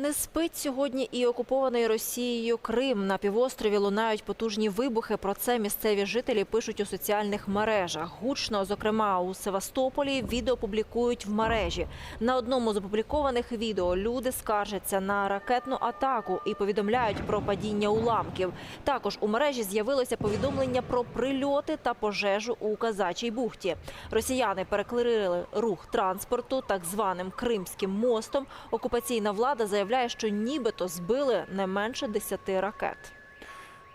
Не спить сьогодні і окупований Росією Крим. На півострові лунають потужні вибухи. Про це місцеві жителі пишуть у соціальних мережах. Гучно, зокрема у Севастополі, відео публікують в мережі. На одному з опублікованих відео люди скаржаться на ракетну атаку і повідомляють про падіння уламків. Також у мережі з'явилося повідомлення про прильоти та пожежу у Казачій бухті. Росіяни перекрили рух транспорту так званим Кримським мостом. Окупаційна влада заявляє, що нібито збили не менше 10 ракет.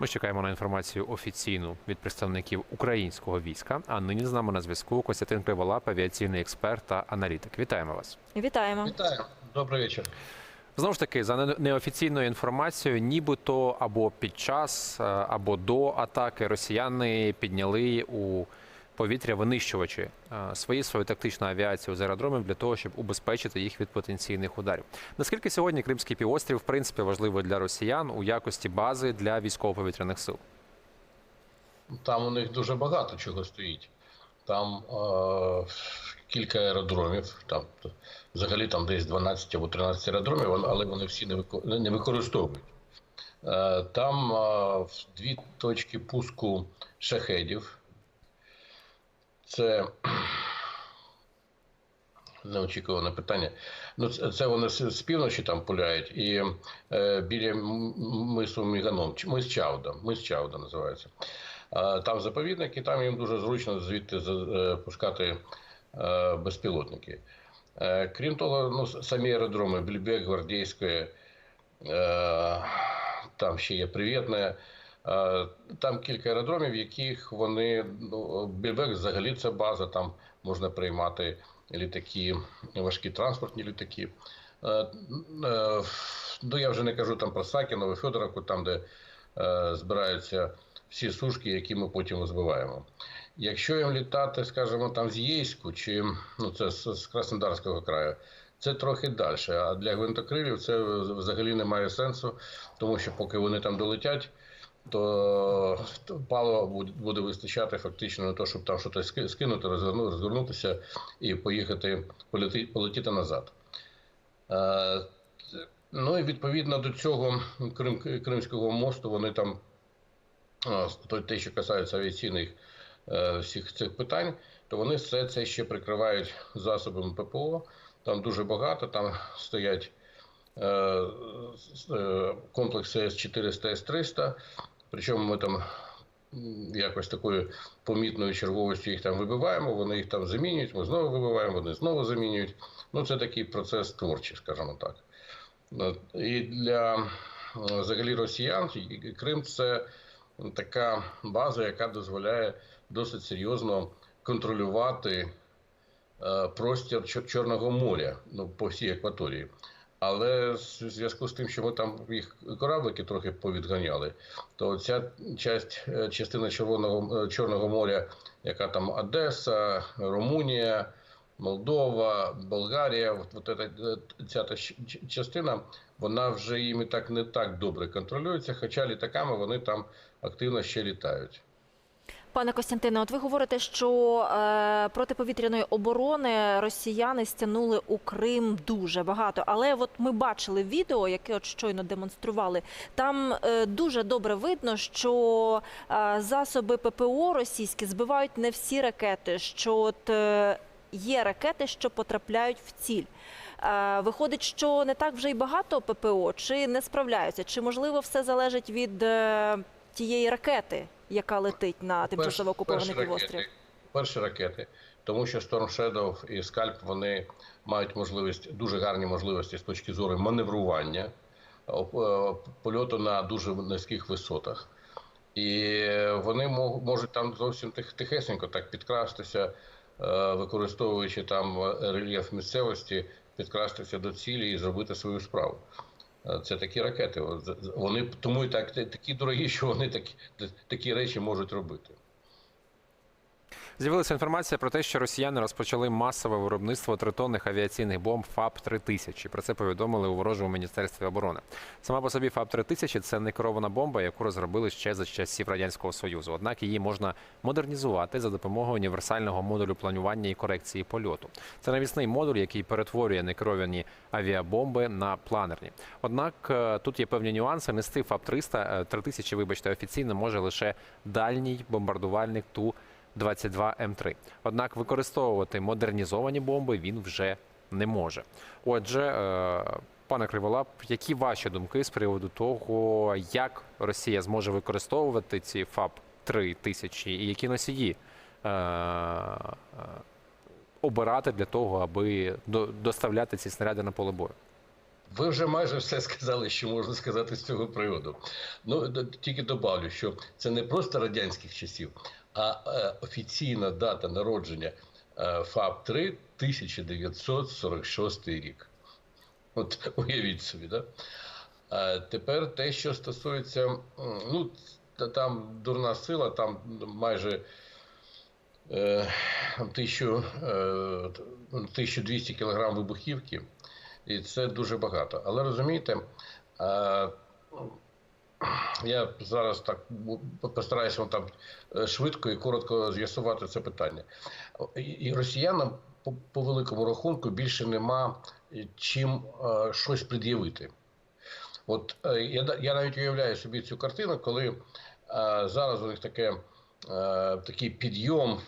Ми чекаємо на інформацію офіційну від представників українського війська. А нині з нами на зв'язку Костянтин Криволап, авіаційний експерт та аналітик. Вітаємо вас. Вітаємо. Вітаю, добрий вечір. Знову ж таки, за неофіційною інформацією, нібито або під час, е, або до атаки росіяни підняли у повітря винищувачі е, свої свою тактичну авіацію з аеродромів для того, щоб убезпечити їх від потенційних ударів. Наскільки сьогодні Кримський півострів в принципі важливий для росіян у якості бази для військово-повітряних сил? Там у них дуже багато чого стоїть. Там е, кілька аеродромів, там взагалі там десь 12 або 13 аеродромів, але вони всі не, не використовують. Е, там е, дві точки пуску шахедів. Це неочікуване питання. Ну, це, вони з, півночі там пуляють, і е, біля мису Міганом, мис Чауда, мис Чауда називається. Е, там заповідник, і там їм дуже зручно звідти е, пускати е, безпілотники. Е, крім того, ну, самі аеродроми Більбек, Гвардійське, е, там ще є Привітне. Е, Там кілька аеродромів, яких вони ну, Більбек взагалі це база, там можна приймати літаки, важкі транспортні літаки. Е, е, Ну, я вже не кажу там про Сакіново, Федоровку, там, де збираються всі сушки, які ми потім збиваємо. Якщо їм літати, скажімо, там з Єйську, чи ну, це з Краснодарського краю, це трохи далі. А для гвинтокрилів це взагалі не має сенсу, тому що поки вони там долетять, то палива буде, буде вистачати фактично на те, щоб там щось скинути, розверну- розвернутися і поїхати полетіти назад. Е, Ну і відповідно до цього Крим, Кримського мосту вони там те, що касається авіаційних е, всіх цих питань, то вони все це ще прикривають засобами ППО. Там дуже багато, там стоять е, комплекси С-400, С-300. Причому ми там якось такою помітною черговістю їх там вибиваємо, вони їх там замінюють, ми знову вибиваємо, вони знову замінюють. Ну, це такий процес творчий, скажімо так. І для взагалі росіян Крим це така база, яка дозволяє досить серйозно контролювати е, простір Чорного моря ну, по всій акваторії. Але в зв'язку з тим, що ми там їх кораблики трохи повідганяли, то ця часть, е, частина Червоного е, Чорного моря, яка там Одеса, Румунія, Молдова, Болгарія, от, от е, ця та частина, вона вже їм і так не так добре контролюється, хоча літаками вони там активно ще літають. Пане Костянтине, от ви говорите, що е, протиповітряної оборони росіяни стягнули у Крим дуже багато. Але от ми бачили відео, яке от щойно демонстрували. Там е, дуже добре видно, що е, засоби ППО російські збивають не всі ракети. Що от е, є ракети, що потрапляють в ціль. Е, Виходить, що не так вже й багато ППО, чи не справляються, чи можливо все залежить від е, тієї ракети, яка летить на тимчасово окупований півострів? перші ракети, тому що Storm Shadow і Scalp вони мають можливість, дуже гарні можливості з точки зору маневрування, е, польоту на дуже низьких висотах. І вони можуть там зовсім тихесенько так підкрастися, е, використовуючи там рельєф місцевості, підкрастися до цілі і зробити свою справу. Е, Це такі ракети. Вони тому і так такі дорогі, що вони такі, такі речі можуть робити. З'явилася інформація про те, що росіяни розпочали масове виробництво тритонних авіаційних бомб ФАП 3000 Про це повідомили у ворожому міністерстві оборони. Сама по собі ФАП 3000 це не керована бомба, яку розробили ще за часів радянського союзу. Однак її можна модернізувати за допомогою універсального модулю планування і корекції польоту. Це навісний модуль, який перетворює некеровані авіабомби на планерні. Однак е, тут є певні нюанси. Нести ФАП 300 е, 3000, вибачте, офіційно може лише дальній бомбардувальник Ту 22 М3. Однак використовувати модернізовані бомби він вже не може. Отже, е, пане Криволап, які ваші думки з приводу того, як Росія зможе використовувати ці ФАП 3000 і які носії е, е, обирати для того, аби доставляти ці снаряди на поле бою? Ви вже майже все сказали, що можна сказати з цього приводу. Ну тільки добавлю, що це не просто радянських часів, а е, офіційна дата народження е, ФАП 3 1946 рік. От уявіть собі, да? А тепер те, що стосується, ну там дурна сила, там майже е, е, 1200 кілограм вибухівки. І це дуже багато. Але розумієте, е, я зараз так постараюся там е, швидко і коротко з'ясувати це питання. І- росіянам по, великому рахунку більше нема е, чим е, щось пред'явити. От я, я навіть уявляю собі цю картину, коли зараз у них таке. Такий підйом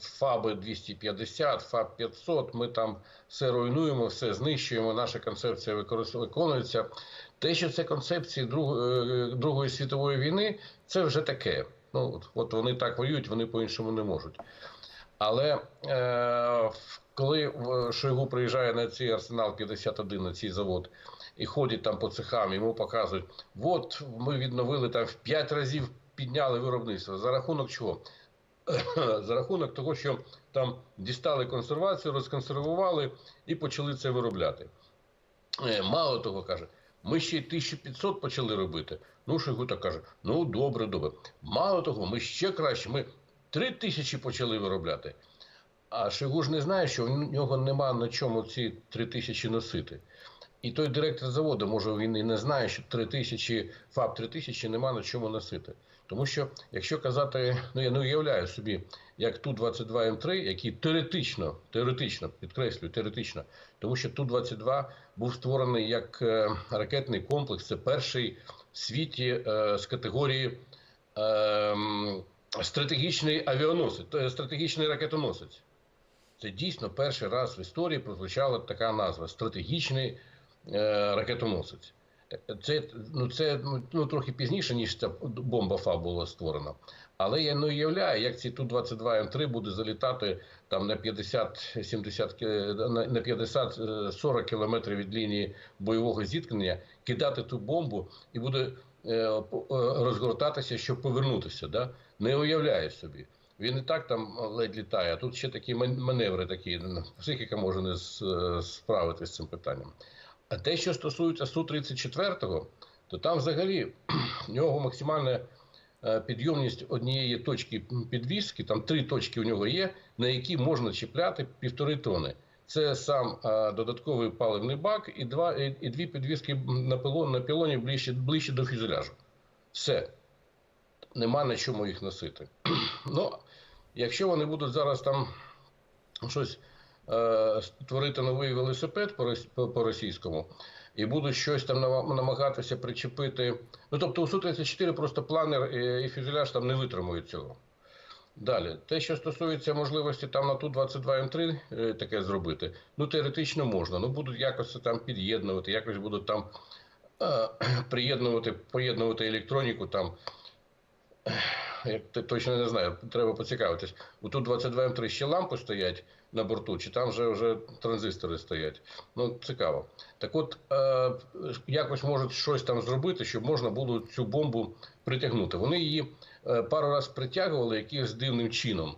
ФАБи 250, ФАБ 500, ми там все руйнуємо, все знищуємо, наша концепція використ- виконується. Те, що це концепції е, Другої світової війни, це вже таке. Ну, от- от вони так воюють, вони по-іншому не можуть. Але е, коли Шойгу приїжджає на цей арсенал 51, на цей завод, і ходить там по цехам, йому показують, от ми відновили там в 5 разів підняли виробництво. За рахунок чого? За рахунок того, що там дістали консервацію, розконсервували і почали це виробляти. Е, Мало того, каже, ми ще й 1500 почали робити. Ну, Шойгу каже, ну добре, добре. Мало того, ми ще краще, ми 3000 почали виробляти. А Шойгу ж не знає, що в нього нема на чому ці 3000 носити. І той директор заводу, може, він і не знає, що 3000, ФАБ 3000 нема на чому носити. Тому що, якщо казати, ну я не уявляю собі, як Ту-22М3, який теоретично, теоретично, підкреслюю, теоретично, тому що Ту-22 був створений як е, ракетний комплекс, це перший в світі е, з категорії е, стратегічний авіаносець, е, стратегічний ракетоносець. Це дійсно перший раз в історії прозвучала така назва стратегічний е, ракетоносець. Це, ну, це ну, трохи пізніше, ніж ця бомба ФА була створена. Але я не уявляю, як ці Ту-22М3 буде залітати там на 50-70 ки- на на 50-40 кілометрів від лінії бойового зіткнення, кидати ту бомбу і буде е, е, розгортатися, щоб повернутися. Да? Не уявляю собі. Він і так там ледь літає, а тут ще такі ман- маневри, такі психіка може не е, справитися з цим питанням. А те, що стосується Су-34, то там взагалі в нього максимальна е, підйомність однієї точки підвіски, там три точки у нього є, на які можна чіпляти півтори тони. Це сам е, додатковий паливний бак і, два, і, і дві підвіски на пилон, на пілоні ближче, ближче до фюзеляжу. Все. Нема на чому їх носити. ну, якщо вони будуть зараз там щось створити новий велосипед по, рос- по, по російському і будуть щось там намагатися причепити. Ну тобто у Су-34 просто планер і, і фюзеляж там не витримують цього. Далі, те, що стосується можливості там на Ту-22М3 е, таке зробити, ну теоретично можна. Ну будуть якось це там під'єднувати, якось будуть там е, приєднувати, поєднувати електроніку там. Я точно не знаю, треба поцікавитись. У Ту-22М3 ще лампи стоять на борту, чи там вже, вже транзистори стоять. Ну, цікаво. Так от, е, якось можуть щось там зробити, щоб можна було цю бомбу притягнути. Вони її е, пару разів притягували якимось дивним чином,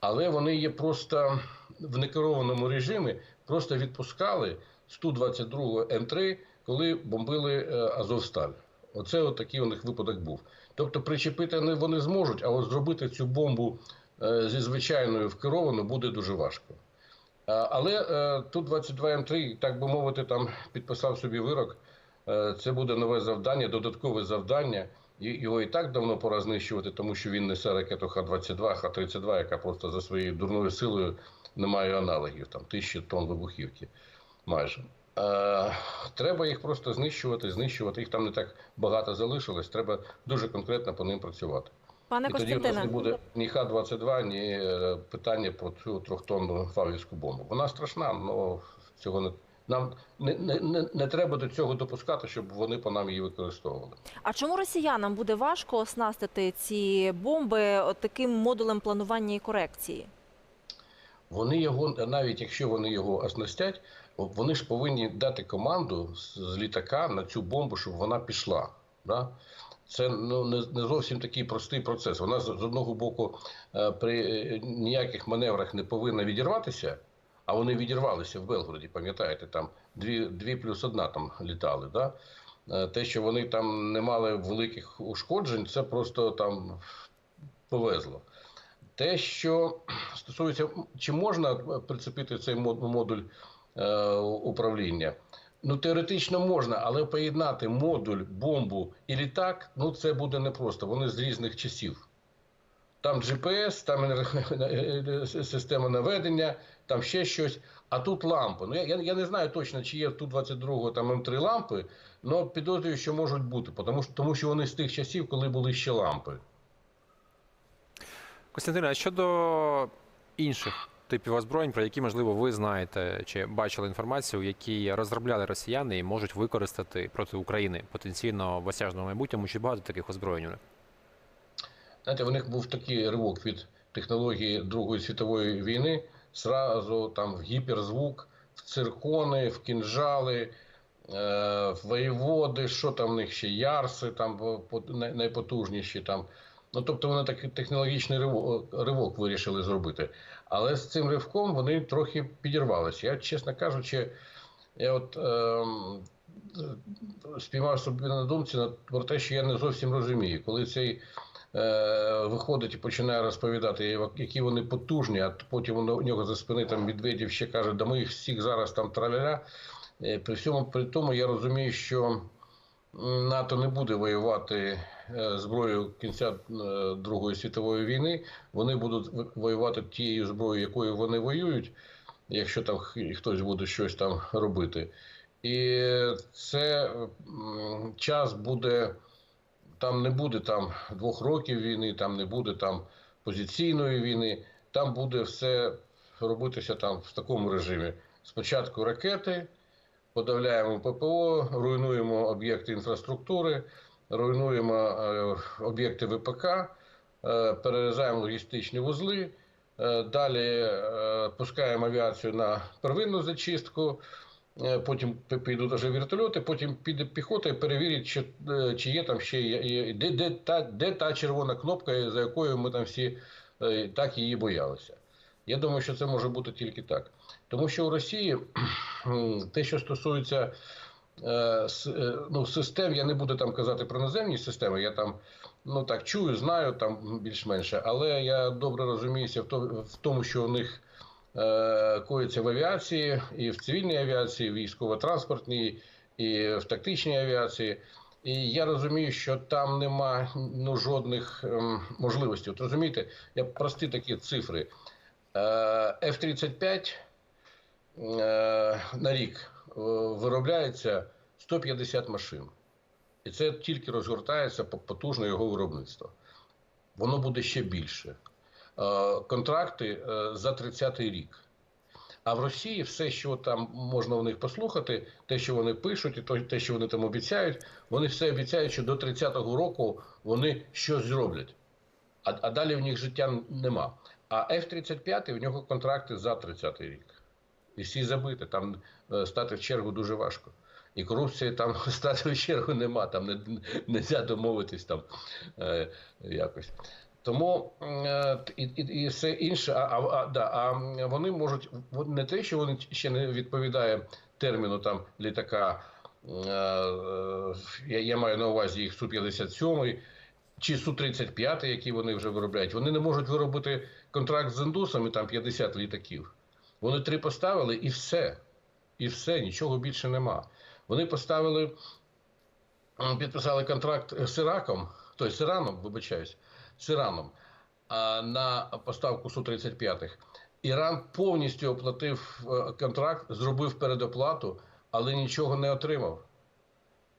але вони її просто в некерованому режимі просто відпускали з Ту-22 М3, коли бомбили е, Азовсталь. Оце от такий у них випадок був. Тобто причепити вони- зможуть, а от зробити цю бомбу е, зі звичайною в керовану буде дуже важко. Е, Але е, тут 22 М3, так би мовити, там підписав собі вирок. Це буде нове завдання, додаткове завдання. Його і так давно пора знищувати, тому що він несе ракету Х-22, Х-32, яка просто за своєю дурною силою не має аналогів, там тисячі тонн вибухівки майже. Е, треба їх просто знищувати, знищувати. Їх там не так багато залишилось. Треба дуже конкретно по ним працювати. Пане І тоді в нас не буде ні Х-22, ні е, питання про цю трьохтонну фавівську бомбу. Вона страшна, але цього не нам не, не, не, не треба до цього допускати, щоб вони по нам її використовували. а чому росіянам буде важко оснастити ці бомби таким модулем планування і корекції? Вони його, навіть якщо вони його оснастять, вони ж повинні дати команду з, літака на цю бомбу, щоб вона пішла. Да? Це ну, не, не зовсім такий простий процес. Вона з, одного боку е, при е, ніяких маневрах не повинна відірватися, а вони відірвалися в Белгороді, пам'ятаєте, там дві, плюс одна там літали. Да? Е, Те, що вони там не мали великих ушкоджень, це просто там повезло. Те, що стосується, чи можна прицепити цей модуль управління? Ну, теоретично можна, але поєднати модуль, бомбу і літак, ну це буде непросто. Вони з різних часів. Там GPS, там система наведення, там ще щось. А тут лампи. Ну, я, я, не знаю точно, чи є в Ту-22 там М3 лампи, але підозрюю, що можуть бути, тому що, тому що вони з тих часів, коли були ще лампи. Костянтине, а щодо інших типів озброєнь, про які, можливо, ви знаєте чи бачили інформацію, які розробляли росіяни і можуть використати проти України потенційно в осяжному майбутньому, чи багато таких озброєнь у? Знаєте, в них був такий ривок від технології Другої світової війни. Сразу там в гіперзвук, в циркони, в кінжали, е, в воєводи, що там в них ще ярси, там по- по- най- найпотужніші там. Ну, тобто вони такий технологічний ривок вирішили зробити. Але з цим ривком вони трохи підірвалися. Я, чесно кажучи, я от ем, спіймав собі на думці про те, що я не зовсім розумію, коли цей е, виходить і починає розповідати, які вони потужні, а потім у нього за спини там Медведєв ще каже, да ми їх всіх зараз там траляля. Е, При всьому при тому я розумію, що НАТО не буде воювати е, зброєю кінця е, Другої світової війни. Вони будуть воювати тією зброєю, якою вони воюють, якщо там хтось буде щось там робити. І це час буде там не буде там двох років війни, там не буде там позиційної війни. Там буде все робитися там в такому режимі. Спочатку ракети, подавляємо ППО, руйнуємо об'єкти інфраструктури, руйнуємо е, об'єкти ВПК, е, перерізаємо логістичні вузли. е, Далі пускаємо авіацію на первинну зачистку, Потім підуть вже вертольоти, потім піде піхота і перевірить, чи, чи є там ще де, де, та, де та червона кнопка, за якою ми там всі так її боялися. Я думаю, що це може бути тільки так. Тому що у Росії те, що стосується е, е, ну, систем, я не буду там казати про наземні системи, я там ну так чую, знаю там більш-менше, але я добре розуміюся в тому, що у них е, коїться в авіації, і в цивільній авіації, військово-транспортній, і в тактичній авіації. І я розумію, що там нема ну, жодних ем, можливостей. От розумієте, я прості такі цифри. Е, F-35 е, на рік е, виробляється 150 машин. І це тільки розгортається по- потужне його виробництво. Воно буде ще більше. Е, Контракти е, за 30-й рік. А в Росії все, що там можна в них послухати, те, що вони пишуть, і те, що вони там обіцяють, вони все обіцяють, що до 30-го року вони щось зроблять. А, а далі в них життя нема. А F-35 в нього контракти за 30-й рік. І всі забити. Там е, стати в чергу дуже важко. І корупції там стати в чергу нема, там не, можна домовитись там е, якось. Тому е, і, і, все інше, а, а, а, да, а вони можуть не те, що вони ще не відповідає терміну там літака. Е, е, я, маю на увазі їх Су-57, чи Су-35, які вони вже виробляють, вони не можуть виробити контракт з індусом і там 50 літаків. Вони три поставили і все. І все, нічого більше нема. Вони поставили, підписали контракт з Іраком, тобто з Іраном, вибачаюсь, з Іраном на поставку Су-35. Іран повністю оплатив е, контракт, зробив передоплату, але нічого не отримав.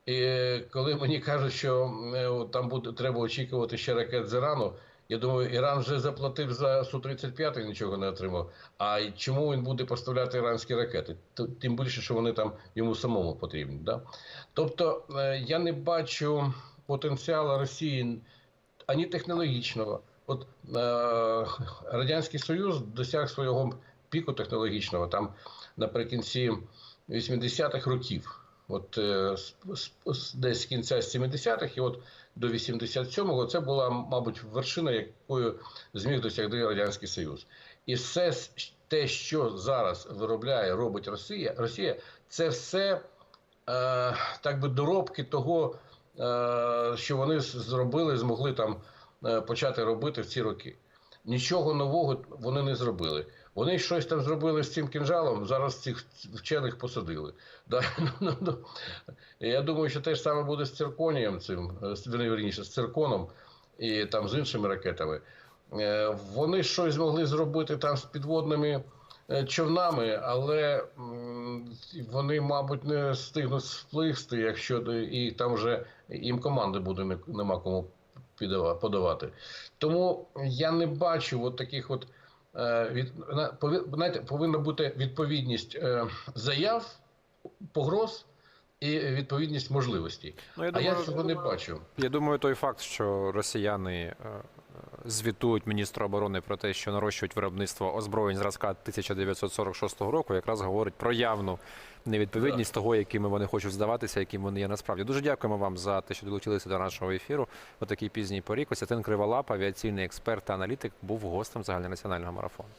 І е, коли мені кажуть, що е, там буде треба очікувати ще ракет з Ірану, я думаю, Іран вже заплатив за Су-35 і нічого не отримав. А чому він буде поставляти іранські ракети? Тим більше, що вони там йому самому потрібні. Да? Тобто е, я не бачу потенціалу Росії ані технологічного. От е, Радянський Союз досяг свого піку технологічного там наприкінці 80-х років. От е, десь з кінця 70-х і от до 87-го це була, мабуть, вершина, якою зміг досягти Радянський Союз. І все те, що зараз виробляє, робить Росія, Росія це все е, так би доробки того, е, що вони зробили, змогли там е, почати робити в ці роки. Нічого нового вони не зробили. Вони щось там зробили з цим кінжалом, зараз цих вчених посадили. Да? Ну, ну, Я думаю, що те ж саме буде з цирконієм цим, е, вірніше, з цирконом і там з іншими ракетами. Е, Вони щось змогли зробити там з підводними е, човнами, але вони, мабуть, не встигнуть спливсти, якщо і там вже їм команди буде нема кому подавати. Тому я не бачу от таких от е, від знаєте, повинна бути відповідність е, заяв, погроз і відповідність можливостей. Ну, я А я цього не бачу. Я думаю, той факт, що росіяни е, звітують міністру оборони про те, що нарощують виробництво озброєнь зразка 1946 року, якраз говорить про явну невідповідність того, якими вони хочуть здаватися, яким вони є насправді. Дуже дякуємо вам за те, що долучилися до нашого ефіру о такій пізній порі. Костянтин Криволап, авіаційний експерт та аналітик, був гостем загальнонаціонального марафону.